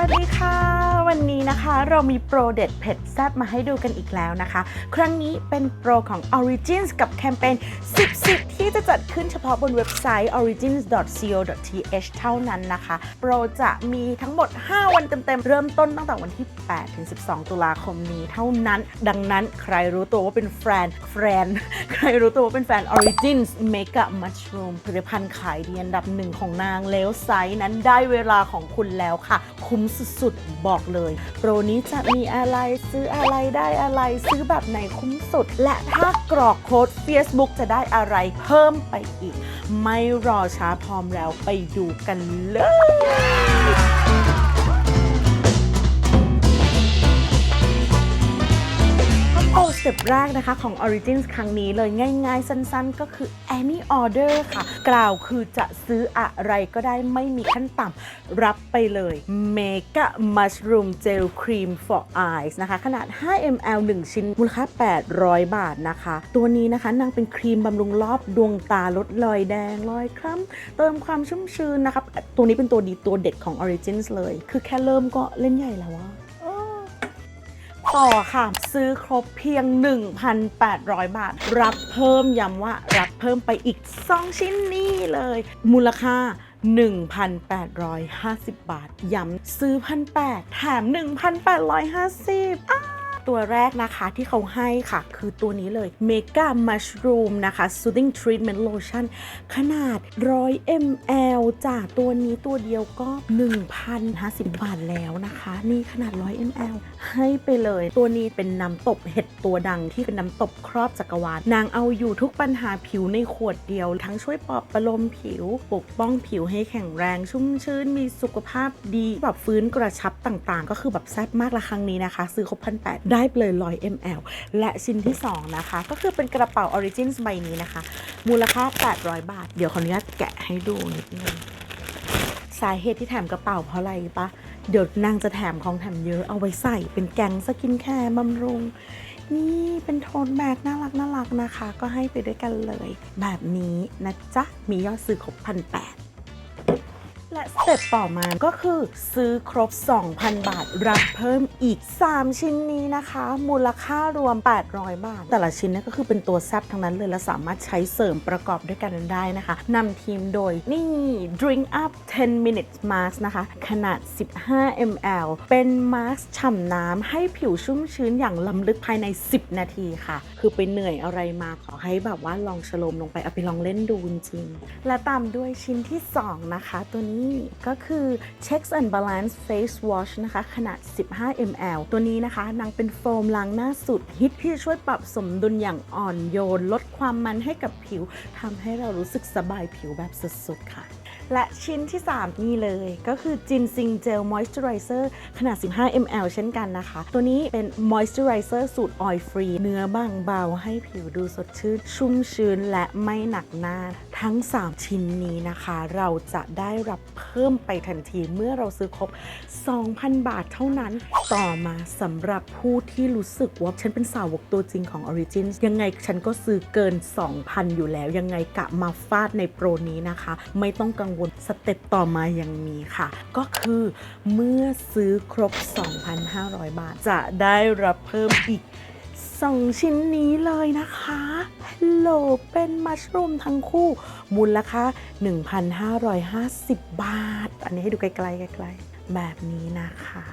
วัสดีค่ะ วันนี้นะคะ เรามีโปรเด็ดเผ็ดแซ่บมาให้ดูกันอีกแล้วนะคะ ครั้งนี้เป็นโปรของ Origins กับแคมเปญ10สิที่จะจัดขึ้นเฉพาะบนเว็บไซต์ origins.co.th เท่านั้นนะคะ โปรจะมีทั้งหมด 5 วันเต็มๆ เริ่มต้นตั้งแต่วันที่ 8 ถึง 12 ตุลาคมนี้เท่านั้น ดังนั้นใครรู้ตัวว่าเป็นแฟนแฟนใครรู้ตัวว่าเป็นแฟน Origins Mega Mushroom ผลิตภัณฑ์ขายดีอันดับหนึ่งของนางเลวไซส์นั้นได้เวลาของคุณแล้วค่ะ คุ้มสุดๆ บอกเลยโปรนี้จะมีอะไรซื้ออะไรได้อะไรซื้อแบบไหนคุ้มสุด และถ้ากรอกโค้ด Facebook จะได้อะไรเพิ่มไปอีก ไม่รอช้าพร้อมแล้วไปดูกันเลย เต็ปแรกนะคะของ Origins ครั้งนี้เลยง่ายๆ สั้นๆ ก็คือ any order ค่ะ กล่าวคือจะซื้ออะไรก็ได้ไม่มีขั้นต่ำรับไปเลย Mega Mushroom Gel Cream for Eyes นะคะ ขนาด 5 ml 1 ชิ้น มูลค่า 800 บาทนะคะ ตัวนี้นะคะนางเป็นครีมบำรุงรอบดวงตาลดรอยแดงรอยคล้ำเติมความชุ่มชื้นนะครับ ตัวนี้เป็นตัวดีตัวเด็ดของ Origins เลย คือแค่เริ่มก็เล่นใหญ่แล้วอะ ต่อค่ะ ซื้อครบเพียง 1,800 บาท รับเพิ่มย้ำว่ารับเพิ่มไปอีก 2 ชิ้นนี้เลย มูลค่า 1,850 บาท ย้ำซื้อ 1,800แถม 1,850อ้า ตัวแรกนะคะที่เขาให้ค่ะ คือตัวนี้เลย Mega Mushroom นะคะ Soothing Treatment Lotion ขนาด 100 ml จากตัวนี้ตัวเดียวก็ 1,050 บาทแล้วนะคะ นี่ขนาด 100 ml ให้ไปเลย ตัวนี้เป็นน้ำตบเห็ดตัวดังที่เป็นน้ำตบครอบจักรวาลนางเอาอยู่ทุกปัญหาผิวในขวดเดียว ทั้งช่วยปลอบประโลมผิว ปกป้องผิวให้แข็งแรง ชุ่มชื้นมีสุขภาพดีแบบฟื้นกระชับต่างๆ ก็คือแบบแซ่บมากละครั้งนี้นะคะ ซื้อครบพันแได้ไปเลย100 ml และชิ้นที่ 2 นะคะ ก็คือเป็นกระเป๋า Origins ใบนี้นะคะ มูลค่า 800 บาท เดี๋ยวขออนุญาตแกะให้ดูนิดนึงสาเหตุที่แถมกระเป๋าเพราะอะไรปะเดี๋ยวนางจะแถมของแถมเยอะเอาไว้ใส่เป็นแกงสกินแคร์บำรุง นี่เป็นโทนแบกน่ารักน่ารักนะคะ ก็ให้ไปด้วยกันเลย แบบนี้นะจ๊ะ มียอดซื้อครบพันแปด และสเต็ปต่อมาก็คือซื้อครบ 2,000 บาท รับเพิ่มอีก 3 ชิ้นนี้นะคะ มูลค่ารวม 800 บาท แต่ละชิ้นเนี่ยก็คือเป็นตัวแซบทั้งนั้นเลยและสามารถใช้เสริมประกอบด้วยกันได้นะคะนำทีมโดยนี่ Drink Up 10 Minutes Mask นะคะ ขนาด 15 ml เป็นมาสก์ฉ่ำน้ำให้ผิวชุ่มชื้นอย่างล้ำลึกภายใน 10 นาทีค่ะ คือไปเหนื่อยอะไรมาขอให้แบบว่าลองชโลมลงไปเอาไปลองเล่นดูจริงและตามด้วยชิ้นที่ 2 นะคะ ตัวนี้ก็คือ Checks and Balance Face Wash นะคะ ขนาด 15 ml ตัวนี้นะคะนางเป็นโฟมล้างหน้าสุดฮิตที่จะช่วยปรับสมดุลอย่างอ่อนโยน ลดความมันให้กับผิวทำให้เรารู้สึกสบายผิวแบบสุดๆค่ะ และชิ้นที่ 3 นี่เลย ก็คือ Ginseng Gel Moisturizer ขนาด 15 ml เช่นกันนะคะ ตัวนี้เป็น Moisturizer สูตร Oil Free เนื้อบางเบาให้ผิวดูสดชื่น ชุ่มชื้นและไม่หนักหน้า ทั้ง 3 ชิ้นนี้นะคะ เราจะได้รับเพิ่มไปทันทีเมื่อเราซื้อครบ 2,000 บาทเท่านั้น ต่อมาสำหรับผู้ที่รู้สึกว่าฉันเป็นสาวกตัวจริงของ Origin ยังไงฉันก็ซื้อเกิน 2,000 อยู่แล้ว ยังไงกะมาฟาดในโปรนี้นะคะ ไม่ต้องกังวลสเต็ปต่อมายังมีค่ะ ก็คือเมื่อซื้อครบ 2,500 บาท จะได้รับเพิ่มอีก2ชิ้นนี้เลยนะคะโลเป็นมัชรูมทั้งคู่ มูลค่า1,550 บาท อันนี้ให้ดูไกลๆไกลๆแบบนี้นะคะ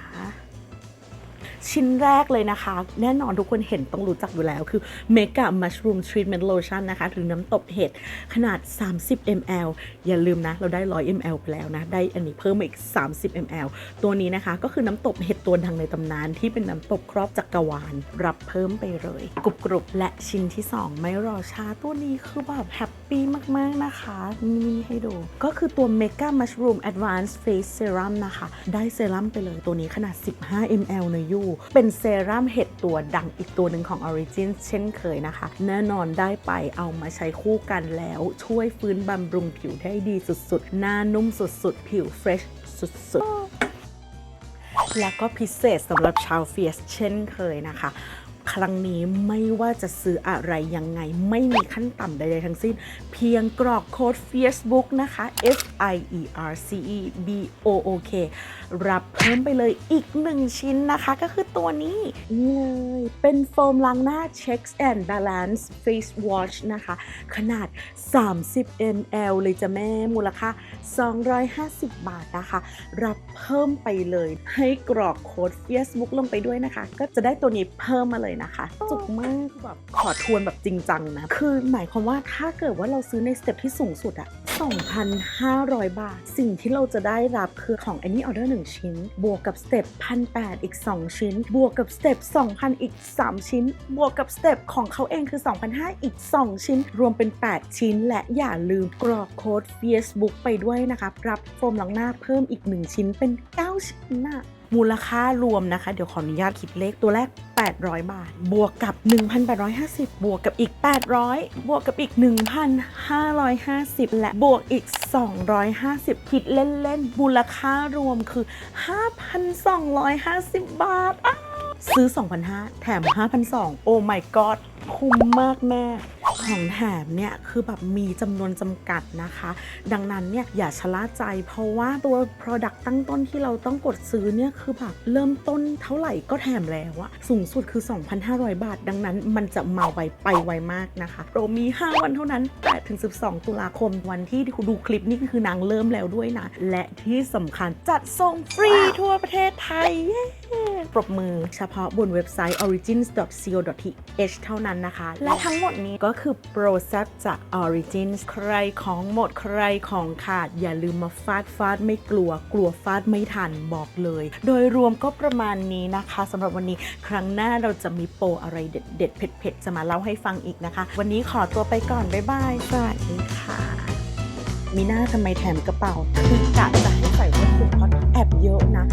ชิ้นแรกเลยนะคะ แน่นอนทุกคนเห็นต้องรู้จักอยู่แล้วคือ Mega Mushroom Treatment Lotion นะคะ หรือน้ำตบเห็ดขนาด 30 ml อย่าลืมนะ เราได้ 100 ml ไปแล้วนะ ได้อันนี้เพิ่มมาอีก 30 ml ตัวนี้นะคะ ก็คือน้ำตบเห็ดตัวดังในตำนาน ที่เป็นน้ำตบครอบจักรวาล รับเพิ่มไปเลยกรุบกรุบและชิ้นที่ 2 ไม่รอช้าตัวนี้คือแบบแฮปปี้มาก ๆ นะคะนี่ให้ดู ก็คือตัว Mega Mushroom Advanced Face Serum นะคะ ได้เซรั่มไปเลยตัวนี้ขนาด 15 ml นยูเป็นเซรั่มเห็ดตัวดังอีกตัวหนึ่งของ Origin เช่นเคยนะคะ แน่นอนได้ไปเอามาใช้คู่กันแล้ว ช่วยฟื้นบำรุงผิวได้ดีสุดๆ หน้านุ่มสุดๆ ผิวเฟรชสุดๆ แล้วก็พิเศษสำหรับชาวเฟียสเช่นเคยนะคะ ครั้งนี้ไม่ว่าจะซื้ออะไรยังไง ไม่มีขั้นต่ำใดๆทั้งสิ้น เพียงกรอกโค้ด Facebook นะคะ F I E R C E B O O K รับเพิ่มไปเลยอีก1ชิ้นนะคะ ก็คือตัวนี้นี่เลยเป็นโฟมล้างหน้า Checks and Balance Face Wash นะคะ ขนาด 30 ml เลยจ้ะแม่มูลค่า 250 บาทนะคะ รับเพิ่มไปเลย ให้กรอกโค้ด Facebook ลงไปด้วยนะคะ ก็จะได้ตัวนี้เพิ่มมาเลยนะคะ จุกมากแบบขอทวนแบบจริงจังนะ คือหมายความว่าถ้าเกิดว่าเราซื้อในสเต็ปที่สูงสุดอะ2,500 บาท สิ่งที่เราจะได้รับคือของ Any Order 1 ชิ้น บวกกับสเต็ป1,800 อีก 2 ชิ้น บวกกับสเต็ป2,000 อีก 3 ชิ้น บวกกับสเต็ปของเขาเองคือ2,500 อีก 2 ชิ้น รวมเป็น 8 ชิ้น และอย่าลืมกรอกโค้ด Facebook ไปด้วยนะคะ รับโฟมล้างหน้าเพิ่มอีก 1 ชิ้นเป็น 9 ชิ้นน่ะมูลค่ารวมนะคะ เดี๋ยวขออนุญาตคิดเลขตัวแรก 800 บาท บวกกับ 1,850 บวกกับอีก 800 บวกกับอีก 1,550 และบวกอีก 250 คิดเล่นๆ มูลค่ารวมคือ 5,250 บาท ซื้อ 2,500 แถม 5,200 โอ้ my god คุ้มมากแม่ ของแถมเนี่ยคือแบบมีจำนวนจำกัดนะคะ ดังนั้นเนี่ยอย่าชะล่าใจ เพราะว่าตัว Product ตั้งต้นที่เราต้องกดซื้อเนี่ยคือแบบเริ่มต้นเท่าไหร่ก็แถมแล้วอะสูงสุดคือ 2,500 บาท ดังนั้นมันจะมาไวไปไวมากนะคะโปรมี 5 วันเท่านั้น8ถึง12 ตุลาคมวันที่ที่คุณดูคลิปนี่คือนางเริ่มแล้วด้วยนะ และที่สำคัญจัดส่งฟรีทั่วประเทศไทยเย้ ปรบมือเฉพาะบนเว็บไซต์ origins.co.th เท่านั้นนะคะ และทั้งหมดนี้ก็คือโปรแซบจาก Origins ใครของหมดใครของขาด อย่าลืมมาฟาดฟาดไม่กลัว กลัวฟาดไม่ทันบอกเลย โดยรวมก็ประมาณนี้นะคะสำหรับวันนี้ครั้งหน้าเราจะมีโปรอะไรเด็ดๆเผ็ดๆ จะมาเล่าให้ฟังอีกนะคะ วันนี้ขอตัวไปก่อน บ๊ายบาย สวัสดีค่ะ มีหน้าทำไมแถมกระเป๋า คือกะจะให้ใส่ไว้คุณพอดแอบเยอะนะ